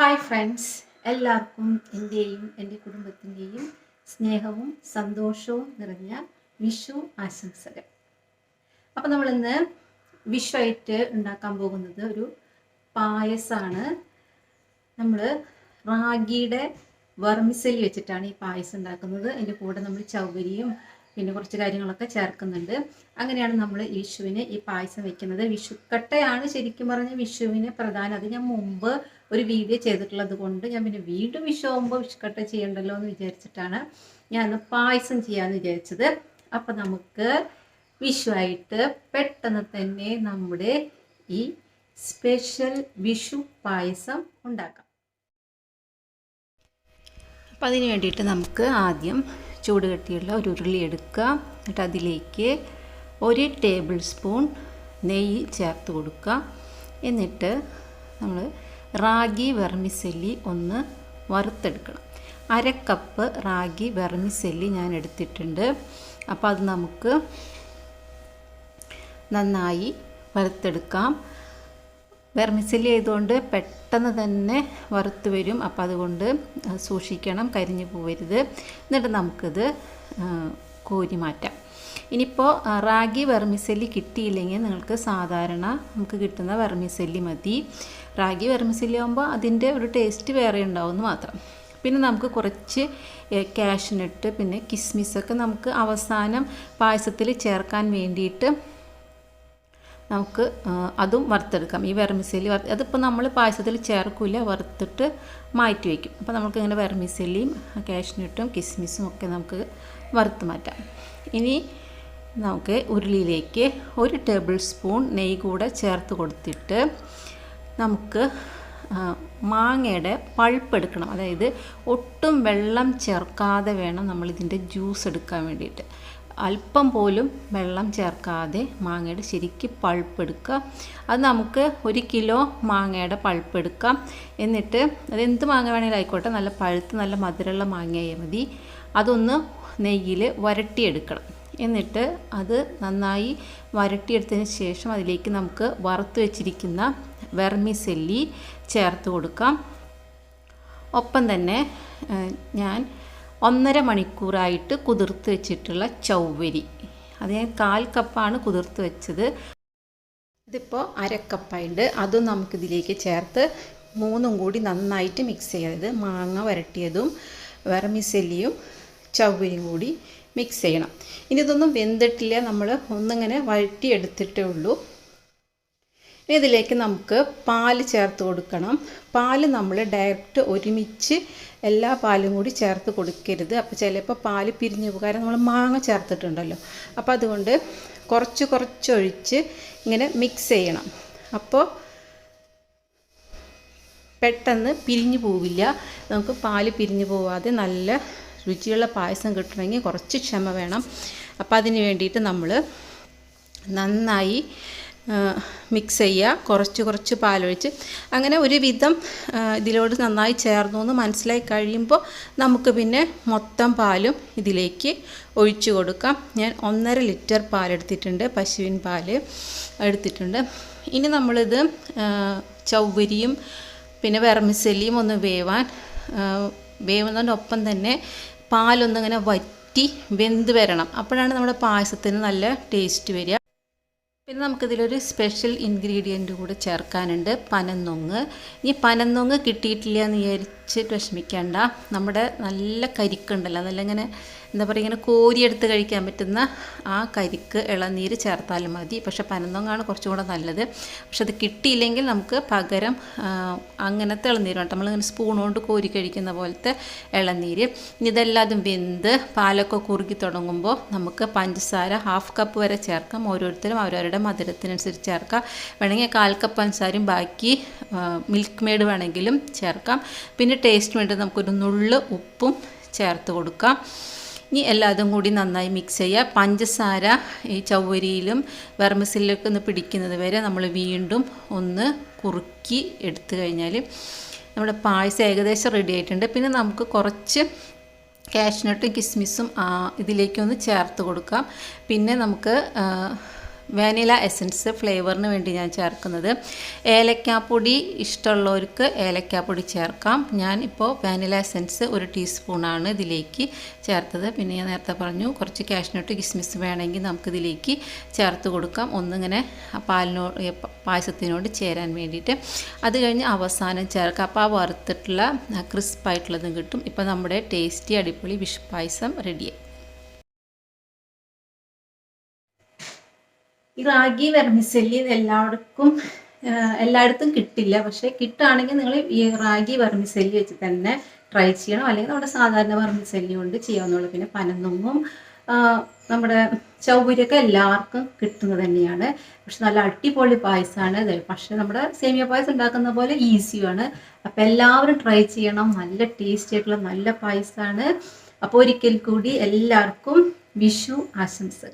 Hi friends എല്ലാവർക്കും എന്റെയും എന്റെ കുടുംബത്തിന്റെയും സ്നേഹവും സന്തോഷവും നിറഞ്ഞ വിഷു ആശംസകൾ. അപ്പോൾ നമ്മളിന്ന് വിഷുവായിട്ട് ഉണ്ടാക്കാൻ പോകുന്നത് ഒരു പായസമാണ് നമ്മൾ റാഗിയുടെ വർമിസലി വെച്ചിട്ടാണ് ഈ പായസം ഉണ്ടാക്കുന്നത്. അതിന്റെ കൂടെ നമ്മൾ ചൗകരിയും പിന്നെ കുറച്ച് കാര്യങ്ങളൊക്കെ ചേർക്കുന്നുണ്ട്. അങ്ങനെയാണ് നമ്മൾ വിഷുവിന് ഈ പായസം വെക്കുന്നത്. വിഷുക്കട്ടയാണ് ശരിക്കും പറഞ്ഞ വിഷുവിന് പ്രധാനം. അത് ഞാൻ മുമ്പ് ഒരു വീഡിയോ ചെയ്തിട്ടുള്ളത് കൊണ്ട് ഞാൻ പിന്നെ വീണ്ടും വിഷു ആകുമ്പോൾ വിഷുക്കട്ട ചെയ്യണ്ടല്ലോ എന്ന് വിചാരിച്ചിട്ടാണ് ഞാൻ പായസം ചെയ്യാമെന്ന് വിചാരിച്ചത്. അപ്പം നമുക്ക് വിഷുവായിട്ട് പെട്ടെന്ന് തന്നെ നമ്മുടെ ഈ സ്പെഷ്യൽ വിഷു പായസം ഉണ്ടാക്കാം. അപ്പം അതിന് വേണ്ടിയിട്ട് നമുക്ക് ആദ്യം ചൂട് കെട്ടിയുള്ള ഒരു ഉരുളി എടുക്കുക. എന്നിട്ട് അതിലേക്ക് ഒരു ടേബിൾ സ്പൂൺ നെയ്യ് ചേർത്ത് കൊടുക്കുക. എന്നിട്ട് നമ്മൾ റാഗി വെർമിസെല്ലി ഒന്ന് വറുത്തെടുക്കണം. അര കപ്പ് റാഗി വെർമിസെല്ലി ഞാൻ എടുത്തിട്ടുണ്ട്. അപ്പോൾ അത് നമുക്ക് നന്നായി വറുത്തെടുക്കാം. വെർമിസെല്ലി ചെയ്തുകൊണ്ട് പെട്ടെന്ന് തന്നെ വറുത്ത് വരും. അപ്പോൾ അതുകൊണ്ട് സൂക്ഷിക്കണം കരിഞ്ഞു പോവരുത്. എന്നിട്ട് നമുക്കിത് കോരി മാറ്റാം. ഇനിയിപ്പോൾ റാഗി വെർമിസെല്ലി കിട്ടിയില്ലെങ്കിൽ നിങ്ങൾക്ക് സാധാരണ നമുക്ക് കിട്ടുന്ന വെർമിസെല്ലി മതി. റാഗി വെർമിസെല്ലി ആകുമ്പോൾ അതിന്റെ ഒരു ടേസ്റ്റ് വേറെ ഉണ്ടാവുമെന്ന് മാത്രം. പിന്നെ നമുക്ക് കുറച്ച് ക്യാഷിനിട്ട് പിന്നെ കിസ്മിസൊക്കെ നമുക്ക് അവസാനം പായസത്തിൽ ചേർക്കാൻ വേണ്ടിയിട്ട് നമുക്ക് അതും വറുത്തെടുക്കാം. ഈ വെർമിസെല്ലി വറുത്ത് അതിപ്പോൾ നമ്മൾ പായസത്തിൽ ചേർക്കില്ല വറുത്തിട്ട് മാറ്റി വയ്ക്കും അപ്പോൾ നമുക്ക് ഇങ്ങനെ വെർമിസെല്ലിയും കാഷ്നട്ടും കിസ്മിസും ഒക്കെ നമുക്ക് വറുത്ത് മാറ്റാം. ഇനി നമുക്ക് ഉരുളിയിലേക്ക് ഒരു ടേബിൾ സ്പൂൺ നെയ്യ് കൂടെ ചേർത്ത് കൊടുത്തിട്ട് നമുക്ക് മാങ്ങയുടെ പൾപ്പ് എടുക്കണം. അതായത് ഒട്ടും വെള്ളം ചേർക്കാതെ വേണം നമ്മളിതിന്റെ ജ്യൂസ് എടുക്കാൻ വേണ്ടിയിട്ട്. അല്പം പോലും വെള്ളം ചേർക്കാതെ മാങ്ങയുടെ ശരിക്ക് പൾപ്പ് എടുക്കുക അത് നമുക്ക് ഒരു കിലോ മാങ്ങയുടെ പൾപ്പ് എടുക്കാം എന്നിട്ട് അതെന്ത് മാങ്ങ വേണമെങ്കിലും ആയിക്കോട്ടെ. നല്ല പഴുത്ത് നല്ല മധുരമുള്ള മാങ്ങയായ മതി. അതൊന്ന് നെയ്യിൽ വരട്ടിയെടുക്കണം. എന്നിട്ട് അത് നന്നായി വരട്ടിയെടുത്തതിന് ശേഷം അതിലേക്ക് നമുക്ക് വറുത്ത് വെച്ചിരിക്കുന്ന വെർമിസെല്ലി ചേർത്ത് കൊടുക്കാം. ഒപ്പം തന്നെ ഞാൻ ഒന്നര മണിക്കൂറായിട്ട് കുതിർത്ത് വെച്ചിട്ടുള്ള ചൗവരി അത് ഞാൻ കാൽ കപ്പാണ് കുതിർത്ത് വെച്ചത്. ഇതിപ്പോൾ അരക്കപ്പായിട്ട് അതും നമുക്കിതിലേക്ക് ചേർത്ത് മൂന്നും കൂടി നന്നായിട്ട് മിക്സ് ചെയ്യരുത് മാങ്ങ വരട്ടിയതും വെറമിസെല്ലിയും ചവ്വരിയും കൂടി മിക്സ് ചെയ്യണം. ഇനി ഇതൊന്നും വെന്തിട്ടില്ല. നമ്മൾ ഒന്നിങ്ങനെ വഴറ്റിയെടുത്തിട്ടേ ഉള്ളൂ. ഇതിലേക്ക് നമുക്ക് പാൽ ചേർത്ത് കൊടുക്കണം. പാൽ നമ്മൾ ഡയറക്റ്റ് ഒരുമിച്ച് എല്ലാ പാലും കൂടി ചേർത്ത് കൊടുക്കരുത്. അപ്പോൾ ചിലപ്പോൾ പാൽ പിരിഞ്ഞു പോകും കാരണം നമ്മൾ മാങ്ങ ചേർത്തിട്ടുണ്ടല്ലോ. അപ്പോൾ അതുകൊണ്ട് കുറച്ച് കുറച്ചൊഴിച്ച് ഇങ്ങനെ മിക്സ് ചെയ്യണം. അപ്പോൾ പെട്ടെന്ന് പിരിഞ്ഞു പോവില്ല. നമുക്ക് പാൽ പിരിഞ്ഞു പോവാതെ നല്ല രുചിയുള്ള പായസം കിട്ടണമെങ്കിൽ കുറച്ച് ക്ഷമ വേണം. അപ്പോൾ അതിന് വേണ്ടിയിട്ട് നമ്മൾ നന്നായി മിക്സ് ചെയ്യുക. കുറച്ച് കുറച്ച് പാലൊഴിച്ച്. അങ്ങനെ ഒരു വിധം ഇതിലോട് നന്നായി ചേർന്നു എന്ന് മനസ്സിലായി കഴിയുമ്പോൾ നമുക്ക് പിന്നെ മൊത്തം പാലും ഇതിലേക്ക് ഒഴിച്ചു കൊടുക്കാം. ഞാൻ ഒന്നര ലിറ്റർ പാലെടുത്തിട്ടുണ്ട് പശുവിൻ പാൽ എടുത്തിട്ടുണ്ട്. ഇനി നമ്മളിത് ചൗവരിയും പിന്നെ വെറമിസെല്ലിയും ഒന്ന് വേവാൻ വേവുന്നതിനൊപ്പം തന്നെ പാലൊന്നിങ്ങനെ വറ്റി വെന്ത് വരണം. അപ്പോഴാണ് നമ്മുടെ പായസത്തിന് നല്ല ടേസ്റ്റ് വരിക. പിന്നെ നമുക്കിതിലൊരു സ്പെഷ്യൽ ഇൻഗ്രീഡിയന്റ് കൂടെ ചേർക്കാനുണ്ട്. പനന്നൊങ്ങ് ഇനി പനന്നൊങ്ങ് കിട്ടിയിട്ടില്ല എന്ന് വിചാരിച്ചിട്ട് വിഷമിക്കേണ്ട. നമ്മുടെ നല്ല കരിക്കുണ്ടല്ലോ. നല്ല ഇങ്ങനെ എന്താ പറയുക ഇങ്ങനെ കോരിയെടുത്ത് കഴിക്കാൻ പറ്റുന്ന ആ കരിക്ക് ഇളനീര് ചേർത്താലും മതി. പക്ഷേ പനന്നൊങ്ങാണ് കുറച്ചും കൂടെ നല്ലത്. പക്ഷെ അത് കിട്ടിയില്ലെങ്കിൽ നമുക്ക് പകരം അങ്ങനത്തെ ഇളനീര് വേണം നമ്മളിങ്ങനെ സ്പൂൺ കൊണ്ട് കോരി കഴിക്കുന്ന പോലത്തെ ഇളനീര്. ഇതെല്ലാതും വെന്ത് പാലൊക്കെ കുറുകി തുടങ്ങുമ്പോൾ നമുക്ക് പഞ്ചസാര ഹാഫ് കപ്പ് വരെ ചേർക്കാം. ഓരോരുത്തരും അവരവരുടെ മധുരത്തിനനുസരിച്ച് ചേർക്കാം. വേണമെങ്കിൽ കാൽ കപ്പ് ബാക്കി മിൽക്ക് മെയ്ഡ് വേണമെങ്കിലും ചേർക്കാം. പിന്നെ ടേസ്റ്റ് വേണ്ടി നമുക്കൊരു നുള്ള് ഉപ്പും ചേർത്ത് കൊടുക്കാം. ഇനി എല്ലാതും കൂടി നന്നായി മിക്സ് ചെയ്യുക പഞ്ചസാര ഈ ചവ്വരിയിലും വെർമസിലൊക്കെ ഒന്ന് പിടിക്കുന്നത് വരെ നമ്മൾ വീണ്ടും ഒന്ന് കുറുക്കി എടുത്തു കഴിഞ്ഞാൽ നമ്മുടെ പായസം ഏകദേശം റെഡി ആയിട്ടുണ്ട്. പിന്നെ നമുക്ക് കുറച്ച് കാഷ്നട്ടും കിസ്മിസും ഇതിലേക്കൊന്ന് ചേർത്ത് കൊടുക്കാം. പിന്നെ നമുക്ക് വാനില എസൻസ് ഫ്ലേവറിന് വേണ്ടി ഞാൻ ചേർക്കുന്നത്. ഏലക്കാപ്പൊടി ഇഷ്ടമുള്ളവർക്ക് ഏലക്കാപ്പൊടി ചേർക്കാം. ഞാൻ ഇപ്പോൾ വാനില എസൻസ് ഒരു ടീസ്പൂണാണ് ഇതിലേക്ക് ചേർത്തത്. പിന്നെ ഞാൻ നേരത്തെ പറഞ്ഞു കുറച്ച് കാഷ്നട്ട് കിസ്മിസ് വേണമെങ്കിൽ നമുക്കിതിലേക്ക് ചേർത്ത് കൊടുക്കാം. ഒന്നിങ്ങനെ പാലിനോ പായസത്തിനോട് ചേരാൻ വേണ്ടിയിട്ട്. അത് കഴിഞ്ഞ് അവസാനം ചേർക്കാം. അപ്പോൾ ആ വറുത്തിട്ടുള്ള ക്രിസ്പായിട്ടുള്ളതും കിട്ടും. ഇപ്പോൾ നമ്മുടെ ടേസ്റ്റി അടിപൊളി വിഷ് പായസം റെഡിയായി ഈ റാഗി വെർമിസെല്ലി എല്ലാവർക്കും എല്ലായിടത്തും കിട്ടില്ല. പക്ഷെ കിട്ടുകയാണെങ്കിൽ നിങ്ങൾ ഈ റാഗി വെർമിസെല്ലി വെച്ച് തന്നെ ട്രൈ ചെയ്യണം. അല്ലെങ്കിൽ നമ്മുടെ സാധാരണ വെർമിസെല്ലി കൊണ്ട് ചെയ്യാവുന്നുള്ളൂ പിന്നെ പനന്നൊന്നും നമ്മുടെ ചൗപുരിയൊക്കെ എല്ലാവർക്കും കിട്ടുന്നത് തന്നെയാണ്. പക്ഷെ നല്ല അടിപൊളി പായസമാണ് പക്ഷെ നമ്മുടെ സേമിയ പായസം ഉണ്ടാക്കുന്ന പോലെ ഈസിയാണ് അപ്പം എല്ലാവരും ട്രൈ ചെയ്യണം. നല്ല ടേസ്റ്റി ആയിട്ടുള്ള നല്ല പായസമാണ്. അപ്പോൾ ഒരിക്കൽ കൂടി എല്ലാവർക്കും വിഷു ആശംസകൾ.